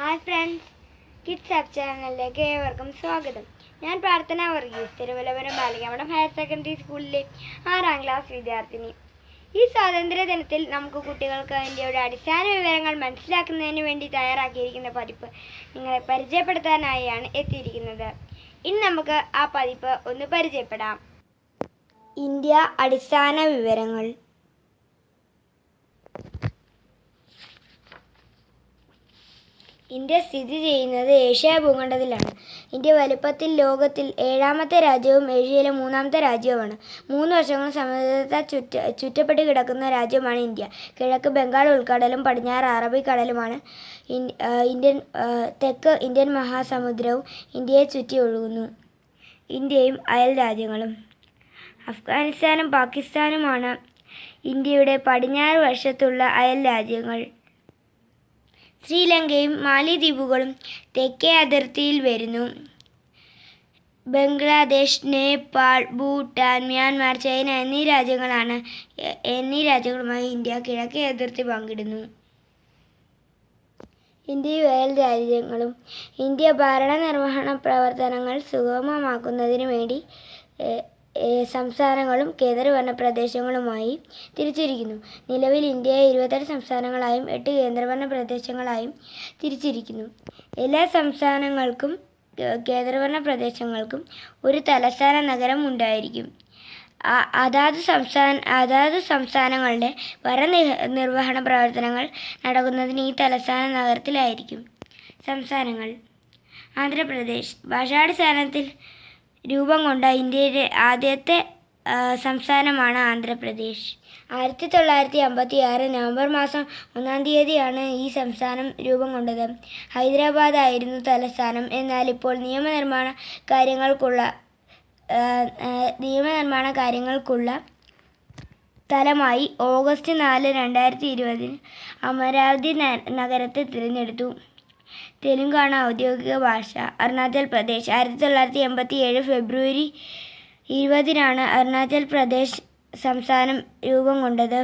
Hi friends kids app ചാനലിലേക്ക് ഏവർക്കും സ്വാഗതം. ഞാൻ പ്രാർത്ഥന വർഗീസ് തിരുവല്ലപുരം ബാലികാമഠം ഹയർ സെക്കൻഡറി സ്കൂളിലെ ആറാം ക്ലാസ് വിദ്യാർത്ഥിനി. ഈ സ്വാതന്ത്ര്യ ദിനത്തിൽ നമുക്ക് കുട്ടികൾക്ക് ഇന്ത്യയുടെ അടിസ്ഥാന വിവരങ്ങൾ മനസ്സിലാക്കുന്നതിന് വേണ്ടി തയ്യാറാക്കിയിരിക്കുന്ന പതിപ്പ് നിങ്ങളെ പരിചയപ്പെടുത്താനായാണ് എത്തിയിരിക്കുന്നത്. ഇനി നമുക്ക് ആ പതിപ്പ് ഒന്ന് പരിചയപ്പെടാം. ഇന്ത്യ അടിസ്ഥാന വിവരങ്ങൾ. ഇന്ത്യ സ്ഥിതി ചെയ്യുന്നത് ഏഷ്യ ഭൂഖണ്ഡത്തിലാണ്. ഇന്ത്യ വലുപ്പത്തിൽ ലോകത്തിൽ ഏഴാമത്തെ രാജ്യവും ഏഷ്യയിലെ മൂന്നാമത്തെ രാജ്യവുമാണ്. മൂന്ന് വർഷങ്ങൾ സമുദ്രത്താൽ ചുറ്റ ചുറ്റപ്പെട്ട് കിടക്കുന്ന രാജ്യമാണ് ഇന്ത്യ. കിഴക്ക് ബംഗാൾ ഉൾക്കടലും പടിഞ്ഞാറ് അറബിക്കടലുമാണ് ഇന്ത്യൻ തെക്ക് ഇന്ത്യൻ മഹാസമുദ്രവും ഇന്ത്യയെ ചുറ്റി ഒഴുകുന്നു. ഇന്ത്യയും അയൽ രാജ്യങ്ങളും. അഫ്ഗാനിസ്ഥാനും പാകിസ്ഥാനുമാണ് ഇന്ത്യയുടെ പടിഞ്ഞാറ് വശത്തുള്ള അയൽ രാജ്യങ്ങൾ. ശ്രീലങ്കയും മാലിദ്വീപുകളും തെക്കേ അതിർത്തിയിൽ വരുന്നു. ബംഗ്ലാദേശ് നേപ്പാൾ ഭൂട്ടാൻ മ്യാൻമാർ ചൈന എന്നീ രാജ്യങ്ങളാണ് എന്നീ രാജ്യങ്ങളുമായി ഇന്ത്യ കിഴക്കേ അതിർത്തി പങ്കിടുന്നു. ഇന്ത്യയും അയൽ രാജ്യങ്ങളും ഇന്ത്യ ഭരണനിർവഹണ പ്രവർത്തനങ്ങൾ സുഗമമാക്കുന്നതിന് വേണ്ടി സംസ്ഥാനങ്ങളും കേന്ദ്രഭരണ പ്രദേശങ്ങളുമായി തിരിച്ചിരിക്കുന്നു. നിലവിൽ ഇന്ത്യയെ ഇരുപത്തെട്ട് സംസ്ഥാനങ്ങളായും എട്ട് കേന്ദ്രഭരണ പ്രദേശങ്ങളായും തിരിച്ചിരിക്കുന്നു. എല്ലാ സംസ്ഥാനങ്ങൾക്കും കേന്ദ്ര കേന്ദ്രഭരണ പ്രദേശങ്ങൾക്കും ഒരു തലസ്ഥാന നഗരം ഉണ്ടായിരിക്കും. അതാത് സംസ്ഥാന അതാത് സംസ്ഥാനങ്ങളുടെ ഭരണ നിർവഹണ പ്രവർത്തനങ്ങൾ നടക്കുന്നതിന് ഈ തലസ്ഥാന നഗരത്തിലായിരിക്കും. സംസ്ഥാനങ്ങൾ. ആന്ധ്രാപ്രദേശ്. ഭാഷാടിസ്ഥാനത്തിൽ രൂപം കൊണ്ട ഇന്ത്യയിലെ ആദ്യത്തെ സംസ്ഥാനമാണ് ആന്ധ്രാപ്രദേശ്. ആയിരത്തി തൊള്ളായിരത്തി അമ്പത്തി ആറ് നവംബർ മാസം ഒന്നാം തീയതിയാണ് ഈ സംസ്ഥാനം രൂപം കൊണ്ടത്. ഹൈദരാബാദായിരുന്നു തലസ്ഥാനം. എന്നാൽ ഇപ്പോൾ നിയമനിർമ്മാണ കാര്യങ്ങൾക്കുള്ള നിയമനിർമ്മാണ കാര്യങ്ങൾക്കുള്ള സ്ഥലമായി ഓഗസ്റ്റ് നാല് രണ്ടായിരത്തി ഇരുപതിന് അമരാവതി നഗരത്തെ തിരഞ്ഞെടുത്തു. തെലുങ്കാണ് ഔദ്യോഗിക ഭാഷ. അരുണാചൽ പ്രദേശ് ആയിരത്തി തൊള്ളായിരത്തി എൺപത്തി ഏഴ് ഫെബ്രുവരി ഇരുപതിനാണ് അരുണാചൽ പ്രദേശ് സംസ്ഥാനം രൂപം കൊണ്ടത്.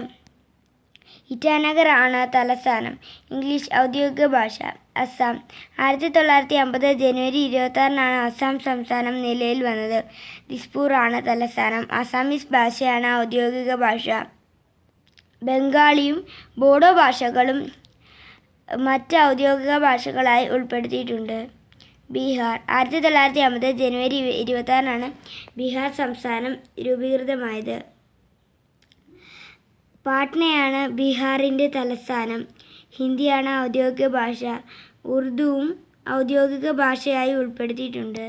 ഇറ്റാനഗർ ആണ് തലസ്ഥാനം. ഇംഗ്ലീഷ് ഔദ്യോഗിക ഭാഷ. അസം ആയിരത്തി തൊള്ളായിരത്തി അമ്പത് ജനുവരി ഇരുപത്തി ആറിനാണ് അസം സംസ്ഥാനം നിലയിൽ വന്നത്. ദിസ്പൂർ ആണ് തലസ്ഥാനം. അസാമീസ് ഭാഷയാണ് ഔദ്യോഗിക ഭാഷ. ബംഗാളിയും ബോഡോ ഭാഷകളും മറ്റ് ഔദ്യോഗിക ഭാഷകളായി ഉൾപ്പെടുത്തിയിട്ടുണ്ട്. ബീഹാർ ആയിരത്തി തൊള്ളായിരത്തി അമ്പത് ജനുവരി ഇരുപത്തി ആറിനാണ് ബീഹാർ സംസ്ഥാനം രൂപീകൃതമായത്. പാട്നയാണ് ബീഹാറിന്റെ തലസ്ഥാനം. ഹിന്ദിയാണ് ഔദ്യോഗിക ഭാഷ. ഉറുദുവും ഔദ്യോഗിക ഭാഷയായി ഉൾപ്പെടുത്തിയിട്ടുണ്ട്.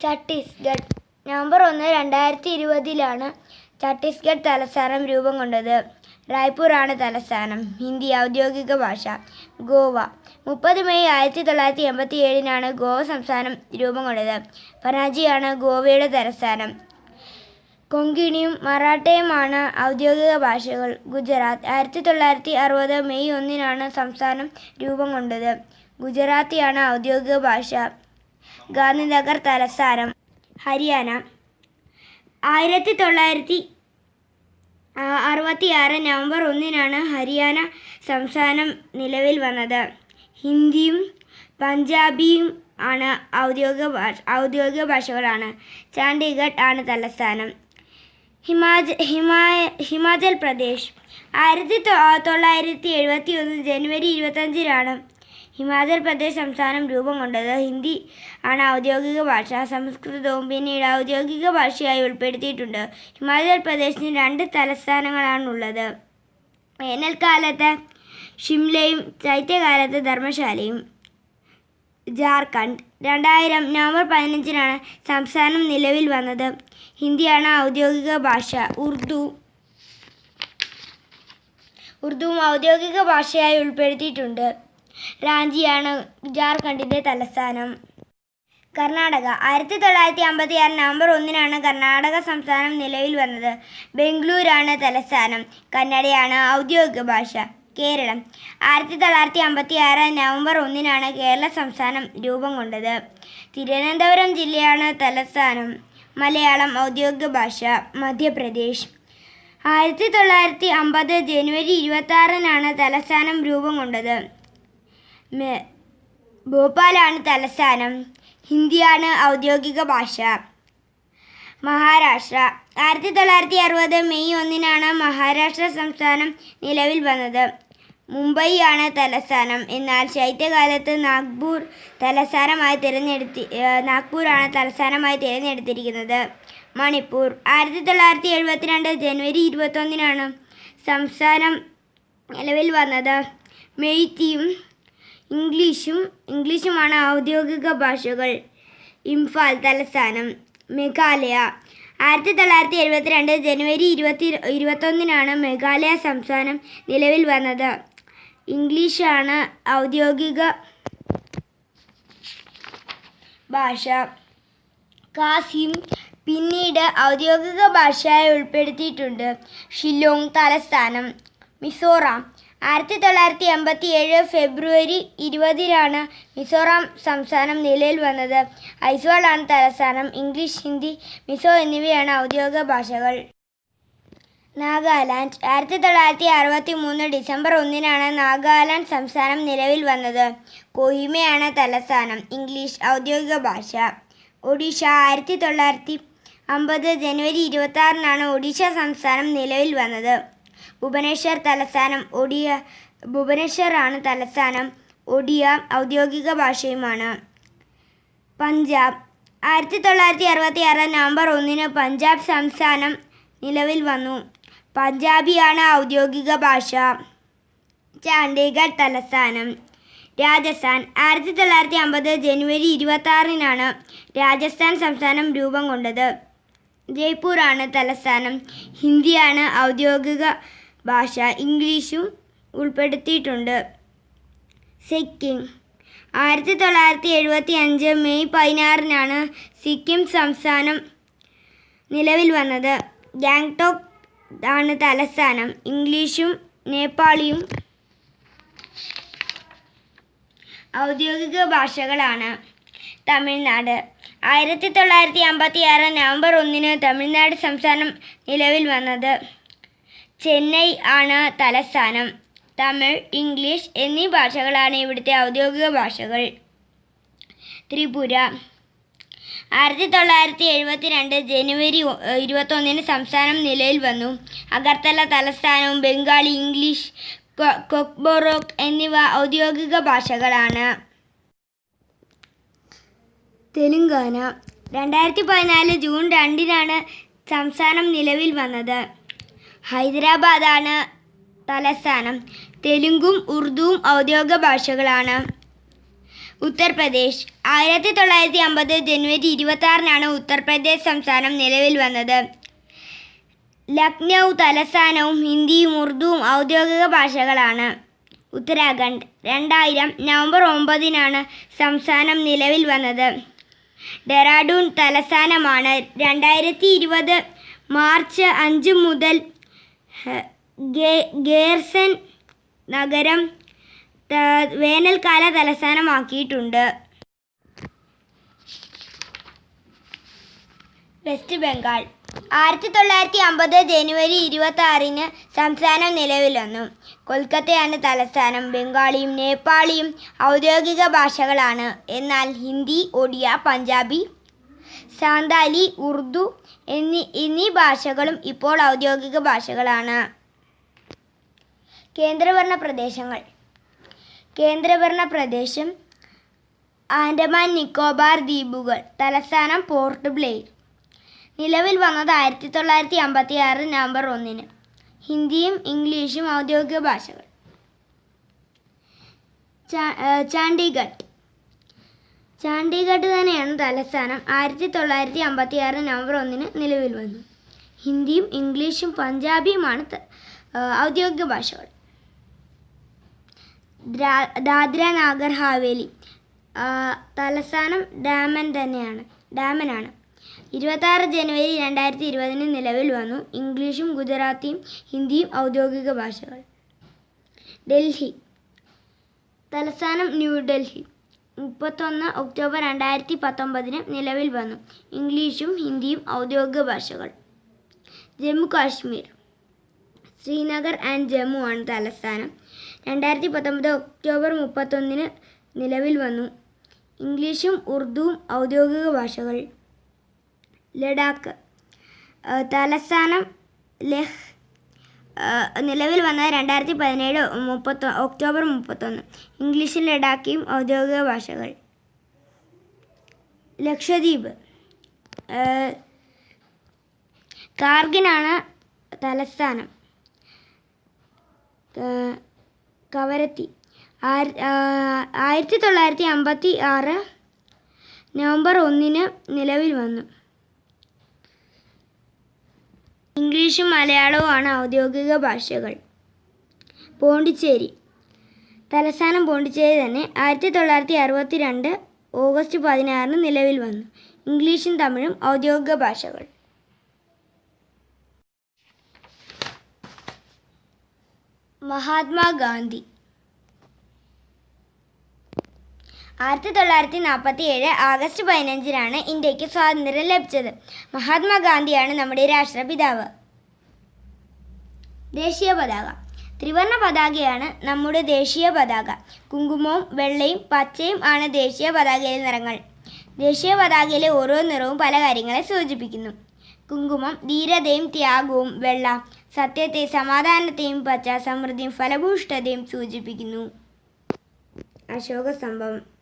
ഛത്തീസ്ഗഡ് നവംബർ ഒന്ന് രണ്ടായിരത്തി ഇരുപതിലാണ് ഛത്തീസ്ഗഡ് തലസ്ഥാനം രൂപം കൊണ്ടത് റായ്പൂരാണ് തലസ്ഥാനം. ഹിന്ദി ഔദ്യോഗിക ഭാഷ. ഗോവ. മുപ്പത് മെയ് ആയിരത്തി തൊള്ളായിരത്തി എൺപത്തി ഏഴിനാണ് ഗോവ സംസ്ഥാനം രൂപം കൊണ്ടത്. പനാജിയാണ് ഗോവയുടെ തലസ്ഥാനം. കൊങ്കിണിയും മറാഠയുമാണ് ഔദ്യോഗിക ഭാഷകൾ. ഗുജറാത്ത്. ആയിരത്തി തൊള്ളായിരത്തി അറുപത് മെയ് ഒന്നിനാണ് സംസ്ഥാനം രൂപം കൊണ്ടത്. ഗുജറാത്തിയാണ് ഔദ്യോഗിക ഭാഷ. ഗാന്ധിനഗർ തലസ്ഥാനം. ഹരിയാന. ആയിരത്തി തൊള്ളായിരത്തി അറുപത്തി ആറ് നവംബർ ഒന്നിനാണ് ഹരിയാന സംസ്ഥാനം നിലവിൽ വന്നത്. ഹിന്ദിയും പഞ്ചാബിയും ആണ് ഔദ്യോഗിക ഭാഷ ഔദ്യോഗിക ഭാഷകളാണ്. ചണ്ഡീഗഡ് ആണ് തലസ്ഥാനം. ഹിമാച ഹിമായ ഹിമാചൽ പ്രദേശ്. ആയിരത്തി തൊള്ളായിരത്തി എഴുപത്തി ഒന്ന് ജനുവരി ഇരുപത്തഞ്ചിനാണ് ഹിമാചൽ പ്രദേശ് സംസ്ഥാനം രൂപം കൊണ്ടത് ഹിന്ദി ആണ് ഔദ്യോഗിക ഭാഷ. സംസ്കൃതവും പിന്നീട് ഔദ്യോഗിക ഭാഷയായി ഉൾപ്പെടുത്തിയിട്ടുണ്ട്. ഹിമാചൽ പ്രദേശിന് രണ്ട് തലസ്ഥാനങ്ങളാണുള്ളത്. വേനൽക്കാലത്ത് ഷിംലയും ശൈത്യകാലത്ത് ധർമ്മശാലയും. ജാർഖണ്ഡ്. രണ്ടായിരം നവംബർ പതിനഞ്ചിനാണ് സംസ്ഥാനം നിലവിൽ വന്നത്. ഹിന്ദിയാണ് ഔദ്യോഗിക ഭാഷ. ഉർദു ഉർദുവും ഔദ്യോഗിക ഭാഷയായി ഉൾപ്പെടുത്തിയിട്ടുണ്ട്. റാഞ്ചിയാണ് ജാർഖണ്ഡിന്റെ തലസ്ഥാനം. കർണാടക. ആയിരത്തി തൊള്ളായിരത്തി അമ്പത്തി ആറ് നവംബർ ഒന്നിനാണ് കർണാടക സംസ്ഥാനം നിലവിൽ വന്നത്. ബംഗളൂരാണ് തലസ്ഥാനം. കന്നഡയാണ് ഔദ്യോഗിക ഭാഷ. കേരളം. ആയിരത്തി തൊള്ളായിരത്തി അമ്പത്തി ആറ് നവംബർ ഒന്നിനാണ് കേരള സംസ്ഥാനം രൂപം കൊണ്ടത്. തിരുവനന്തപുരം ജില്ലയാണ് തലസ്ഥാനം. മലയാളം ഔദ്യോഗിക ഭാഷ. മധ്യപ്രദേശ്. ആയിരത്തി തൊള്ളായിരത്തി അമ്പത് ജനുവരി ഇരുപത്തി ആറിനാണ് തലസ്ഥാനം രൂപം കൊണ്ടത്. ഭോപ്പാലാണ് തലസ്ഥാനം. ഹിന്ദിയാണ് ഔദ്യോഗിക ഭാഷ. മഹാരാഷ്ട്ര. ആയിരത്തി തൊള്ളായിരത്തി അറുപത് മെയ് ഒന്നിനാണ് മഹാരാഷ്ട്ര സംസ്ഥാനം നിലവിൽ വന്നത്. മുംബൈ ആണ് തലസ്ഥാനം. എന്നാൽ ശൈത്യകാലത്ത് നാഗ്പൂർ തലസ്ഥാനമായി തിരഞ്ഞെടുത്തി നാഗ്പൂരാണ് തലസ്ഥാനമായി തിരഞ്ഞെടുത്തിരിക്കുന്നത്. മണിപ്പൂർ. ആയിരത്തി തൊള്ളായിരത്തി എഴുപത്തിരണ്ട് ജനുവരി ഇരുപത്തൊന്നിനാണ് സംസ്ഥാനം നിലവിൽ വന്നത്. മെയ്ത്തിയും ഇംഗ്ലീഷും ഇംഗ്ലീഷുമാണ് ഔദ്യോഗിക ഭാഷകൾ. ഇംഫാൽ തലസ്ഥാനം മേഘാലയ. ആയിരത്തി തൊള്ളായിരത്തി എഴുപത്തിരണ്ട് ജനുവരി ഇരുപത്തി ഇരുപത്തൊന്നിനാണ് മേഘാലയ സംസ്ഥാനം നിലവിൽ വന്നത്. ഇംഗ്ലീഷാണ് ഔദ്യോഗിക ഭാഷ. കാസിം പിന്നീട് ഔദ്യോഗിക ഭാഷയായി ഉൾപ്പെടുത്തിയിട്ടുണ്ട്. ഷില്ലോങ് തലസ്ഥാനം. മിസോറാം. ആയിരത്തി തൊള്ളായിരത്തി എൺപത്തി ഏഴ് ഫെബ്രുവരി ഇരുപതിനാണ് മിസോറാം സംസ്ഥാനം നിലയിൽ വന്നത്. ഐസ്വാളാണ് തലസ്ഥാനം. ഇംഗ്ലീഷ് ഹിന്ദി മിസോ എന്നിവയാണ് ഔദ്യോഗിക ഭാഷകൾ. നാഗാലാൻഡ്. ആയിരത്തി തൊള്ളായിരത്തി അറുപത്തി മൂന്ന് ഡിസംബർ ഒന്നിനാണ് നാഗാലാൻഡ് സംസ്ഥാനം നിലവിൽ വന്നത്. കൊഹിമയാണ് തലസ്ഥാനം. ഇംഗ്ലീഷ് ഔദ്യോഗിക ഭാഷ. ഒഡീഷ. ആയിരത്തി തൊള്ളായിരത്തി അമ്പത് ജനുവരി ഇരുപത്തി ആറിനാണ് ഒഡീഷ സംസ്ഥാനം നിലവിൽ വന്നത്. ഭുവനേശ്വർ തലസ്ഥാനം ഒഡിയ ഭുവനേശ്വറാണ് തലസ്ഥാനം. ഒഡിയ ഔദ്യോഗിക ഭാഷയുമാണ്. പഞ്ചാബ്. ആയിരത്തി തൊള്ളായിരത്തി അറുപത്തി ആറ് നവംബർ ഒന്നിന് പഞ്ചാബ് സംസ്ഥാനം നിലവിൽ വന്നു. പഞ്ചാബിയാണ് ഔദ്യോഗിക ഭാഷ. ചാണ്ഡീഗഡ് തലസ്ഥാനം. രാജസ്ഥാൻ. ആയിരത്തി തൊള്ളായിരത്തി അമ്പത് ജനുവരി ഇരുപത്തി ആറിനാണ് രാജസ്ഥാൻ സംസ്ഥാനം രൂപം കൊണ്ടത്. ജയ്പൂരാണ് തലസ്ഥാനം. ഹിന്ദിയാണ് ഔദ്യോഗിക ഭാഷ. ഇംഗ്ലീഷും ഉൾപ്പെടുത്തിയിട്ടുണ്ട്. സിക്കിം. ആയിരത്തി തൊള്ളായിരത്തി എഴുപത്തി അഞ്ച് മെയ് പതിനാറിനാണ് സിക്കിം സംസ്ഥാനം നിലവിൽ വന്നത്. ഗാങ്ടോക്ക് ആണ് തലസ്ഥാനം. ഇംഗ്ലീഷും നേപ്പാളിയും ഔദ്യോഗിക ഭാഷകളാണ്. തമിഴ്നാട്. ആയിരത്തി തൊള്ളായിരത്തി അമ്പത്തി ആറ് നവംബർ ഒന്നിന് തമിഴ്നാട് സംസ്ഥാനം നിലവിൽ വന്നത്. ചെന്നൈ ആണ് തലസ്ഥാനം. തമിഴ് ഇംഗ്ലീഷ് എന്നീ ഭാഷകളാണ് ഇവിടുത്തെ ഔദ്യോഗിക ഭാഷകൾ. ത്രിപുര. ആയിരത്തി തൊള്ളായിരത്തി എഴുപത്തി രണ്ട് ജനുവരി ഇരുപത്തൊന്നിന് സംസ്ഥാനം നിലയിൽ വന്നു. അഗർത്തല തലസ്ഥാനവും ബംഗാളി ഇംഗ്ലീഷ് കൊക്ബൊറോക്ക് എന്നിവ ഔദ്യോഗിക ഭാഷകളാണ്. തെലുങ്കാന. രണ്ടായിരത്തി പതിനാല് ജൂൺ രണ്ടിനാണ് സംസ്ഥാനം നിലവിൽ വന്നത്. ഹൈദരാബാദാണ് തലസ്ഥാനം. തെലുങ്കും ഉറുദുവും ഔദ്യോഗിക ഭാഷകളാണ്. ഉത്തർപ്രദേശ്. ആയിരത്തി തൊള്ളായിരത്തി അമ്പത് ജനുവരി ഇരുപത്തി ആറിനാണ് ഉത്തർപ്രദേശ് സംസ്ഥാനം നിലവിൽ വന്നത്. ലക്നൗ തലസ്ഥാനവും ഹിന്ദിയും ഉറുദുവും ഔദ്യോഗിക ഭാഷകളാണ്. ഉത്തരാഖണ്ഡ്. രണ്ടായിരം നവംബർ ഒമ്പതിനാണ് സംസ്ഥാനം നിലവിൽ വന്നത്. ഡെറാഡൂൺ തലസ്ഥാനമാണ്. രണ്ടായിരത്തി ഇരുപത് മാർച്ച് അഞ്ച് മുതൽ ഗേർസൻ നഗരം വേനൽക്കാല തലസ്ഥാനമാക്കിയിട്ടുണ്ട്. വെസ്റ്റ് ബംഗാൾ ആയിരത്തി തൊള്ളായിരത്തി അമ്പത് ജനുവരി ഇരുപത്തി ആറിന് സംസ്ഥാനം നിലവിൽ വന്നു കൊൽക്കത്തയാണ് തലസ്ഥാനം. ബംഗാളിയും നേപ്പാളിയും ഔദ്യോഗിക ഭാഷകളാണ്. എന്നാൽ ഹിന്ദി ഒഡിയ പഞ്ചാബി സാന്താലി ഉർദു എന്നീ എന്നീ ഭാഷകളും ഇപ്പോൾ ഔദ്യോഗിക ഭാഷകളാണ്. കേന്ദ്രഭരണ പ്രദേശങ്ങൾ. കേന്ദ്രഭരണ പ്രദേശം ആൻഡമാൻ നിക്കോബാർ ദ്വീപുകൾ. തലസ്ഥാനം പോർട്ട് ബ്ലെയർ നിലവിൽ വന്നത് ആയിരത്തി തൊള്ളായിരത്തി അമ്പത്തി ആറ് നവംബർ ഒന്നിന്. ഹിന്ദിയും ഇംഗ്ലീഷും ഔദ്യോഗിക ഭാഷകൾ. ചാണ്ഡിഗഡ്. ചണ്ഡീഗഡ് തന്നെയാണ് തലസ്ഥാനം. ആയിരത്തി തൊള്ളായിരത്തി അമ്പത്തി ആറ് നവംബർ ഒന്നിന് നിലവിൽ വന്നു. ഹിന്ദിയും ഇംഗ്ലീഷും പഞ്ചാബിയുമാണ് ഔദ്യോഗിക ഭാഷകൾ. ദാദ്ര നാഗർ ഹാവേലി തലസ്ഥാനം ഡാമൻ തന്നെയാണ് ഡാമനാണ്. ഇരുപത്താറ് ജനുവരി രണ്ടായിരത്തി ഇരുപതിന് നിലവിൽ വന്നു. ഇംഗ്ലീഷും ഗുജറാത്തിയും ഹിന്ദിയും ഔദ്യോഗിക ഭാഷകൾ. ഡൽഹി. തലസ്ഥാനം ന്യൂഡൽഹി മുപ്പത്തൊന്ന് ഒക്ടോബർ രണ്ടായിരത്തി പത്തൊമ്പതിന് നിലവിൽ വന്നു. ഇംഗ്ലീഷും ഹിന്ദിയും ഔദ്യോഗിക ഭാഷകൾ. ജമ്മു കാശ്മീർ. ശ്രീനഗർ ആൻഡ് ജമ്മു ആണ് തലസ്ഥാനം. രണ്ടായിരത്തി പത്തൊമ്പത് ഒക്ടോബർ മുപ്പത്തൊന്നിന് നിലവിൽ വന്നു. ഇംഗ്ലീഷും ഉർദുവും ഔദ്യോഗിക ഭാഷകൾ. ലഡാക്ക്. തലസ്ഥാനം ലെഹ് നിലവിൽ വന്ന രണ്ടായിരത്തി പതിനേഴ് മുപ്പത്തൊ ഒക്ടോബർ മുപ്പത്തൊന്ന്. ഇംഗ്ലീഷും ലഡാക്കിയും ഔദ്യോഗിക ഭാഷകൾ. ലക്ഷദ്വീപ്. കാർഗിനാണ് തലസ്ഥാനം. കവരത്തി. ആയിരത്തി തൊള്ളായിരത്തി അമ്പത്തി ആറ് നവംബർ ഒന്നിന് നിലവിൽ വന്നു. ഇംഗ്ലീഷും മലയാളവും ആണ് ഔദ്യോഗിക ഭാഷകൾ. പോണ്ടിച്ചേരി. തലസ്ഥാനം പോണ്ടിച്ചേരി തന്നെ ആയിരത്തി തൊള്ളായിരത്തി അറുപത്തി രണ്ട് ഓഗസ്റ്റ് പതിനാറിന് നിലവിൽ വന്നു. ഇംഗ്ലീഷും തമിഴും ഔദ്യോഗിക ഭാഷകൾ. മഹാത്മാഗാന്ധി. ആയിരത്തി തൊള്ളായിരത്തി നാൽപ്പത്തി ഏഴ് ആഗസ്റ്റ് പതിനഞ്ചിനാണ് ഇന്ത്യയ്ക്ക് സ്വാതന്ത്ര്യം ലഭിച്ചത്. മഹാത്മാഗാന്ധിയാണ് നമ്മുടെ രാഷ്ട്രപിതാവ്. ദേശീയ പതാക. ത്രിവർണ പതാകയാണ് നമ്മുടെ ദേശീയ പതാക. കുങ്കുമവും വെള്ളയും പച്ചയും ആണ് ദേശീയ പതാകയിലെ നിറങ്ങൾ. ദേശീയ പതാകയിലെ ഓരോ നിറവും പല കാര്യങ്ങളെ സൂചിപ്പിക്കുന്നു. കുങ്കുമം ധീരതയും ത്യാഗവും വെള്ള സത്യത്തെ സമാധാനത്തെയും പച്ച സമൃദ്ധിയും ഫലഭൂഷ്ടതയും സൂചിപ്പിക്കുന്നു. അശോക സ്തംഭം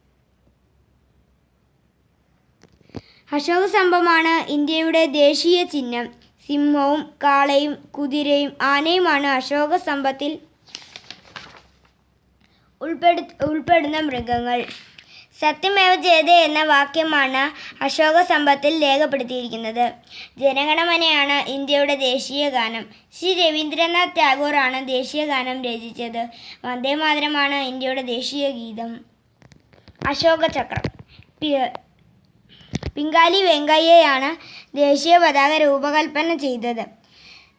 അശോക സ്തംഭമാണ് ഇന്ത്യയുടെ ദേശീയ ചിഹ്നം. സിംഹവും കാളയും കുതിരയും ആനയുമാണ് അശോക സ്തംഭത്തിൽ ഉൾപ്പെടു ഉൾപ്പെടുന്ന മൃഗങ്ങൾ. സത്യമേവ ജയത എന്ന വാക്യമാണ് അശോക സ്തംഭത്തിൽ രേഖപ്പെടുത്തിയിരിക്കുന്നത്. ജനഗണമനയാണ് ഇന്ത്യയുടെ ദേശീയ ഗാനം. ശ്രീ രവീന്ദ്രനാഥ് ടാഗോറാണ് ദേശീയ ഗാനം രചിച്ചത്. വന്ദേമാതരമാണ് ഇന്ത്യയുടെ ദേശീയ ഗീതം. അശോക ചക്രം പിങ്കാലി വെങ്കയ്യയാണ് ദേശീയ പതാക രൂപകൽപ്പന ചെയ്തത്.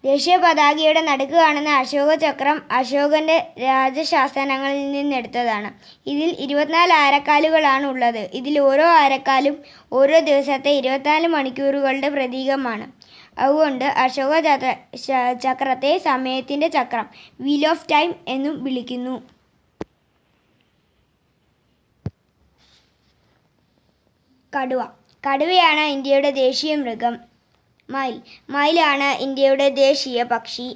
ദേശീയ പതാകയുടെ നടുക്ക് കാണുന്ന അശോക ചക്രം അശോകന്റെ രാജശാസനങ്ങളിൽ നിന്നെടുത്തതാണ്. ഇതിൽ ഇരുപത്തിനാല് ആരക്കാലുകളാണ് ഉള്ളത്. ഇതിൽ ഓരോ ആരക്കാലും ഓരോ ദിവസത്തെ ഇരുപത്തിനാല് മണിക്കൂറുകളുടെ പ്രതീകമാണ്. അതുകൊണ്ട് അശോക ചക്ര ചക്രത്തെ സമയത്തിന്റെ ചക്രം വീൽ ഓഫ് ടൈം എന്നും വിളിക്കുന്നു. കടുവ കടുവയാണ് ഇന്ത്യയുടെ ദേശീയ മൃഗം. മയിൽ മയിലാണ് ഇന്ത്യയുടെ ദേശീയ പക്ഷി.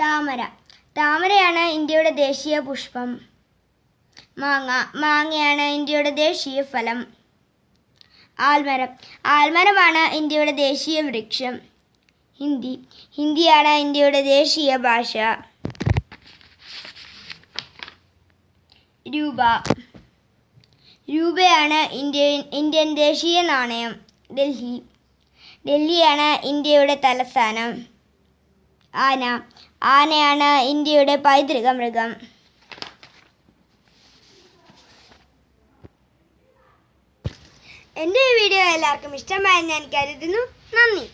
താമര താമരയാണ് ഇന്ത്യയുടെ ദേശീയ പുഷ്പം. മാങ്ങ മാങ്ങയാണ് ഇന്ത്യയുടെ ദേശീയ ഫലം. ആൽമരം ആൽമരമാണ് ഇന്ത്യയുടെ ദേശീയ വൃക്ഷം. ഹിന്ദി ഹിന്ദിയാണ് ഇന്ത്യയുടെ ദേശീയ ഭാഷ. രൂപ രൂപയാണ് ഇന്ത്യൻ ഇന്ത്യൻ ദേശീയ നാണയം. ഡൽഹി. ഡൽഹിയാണ് ഇന്ത്യയുടെ തലസ്ഥാനം. ആന. ആനയാണ് ഇന്ത്യയുടെ പൈതൃക മൃഗം. എന്റെ ഈ വീഡിയോ എല്ലാവർക്കും ഇഷ്ടമായെന്ന് ഞാൻ കരുതുന്നു. നന്ദി.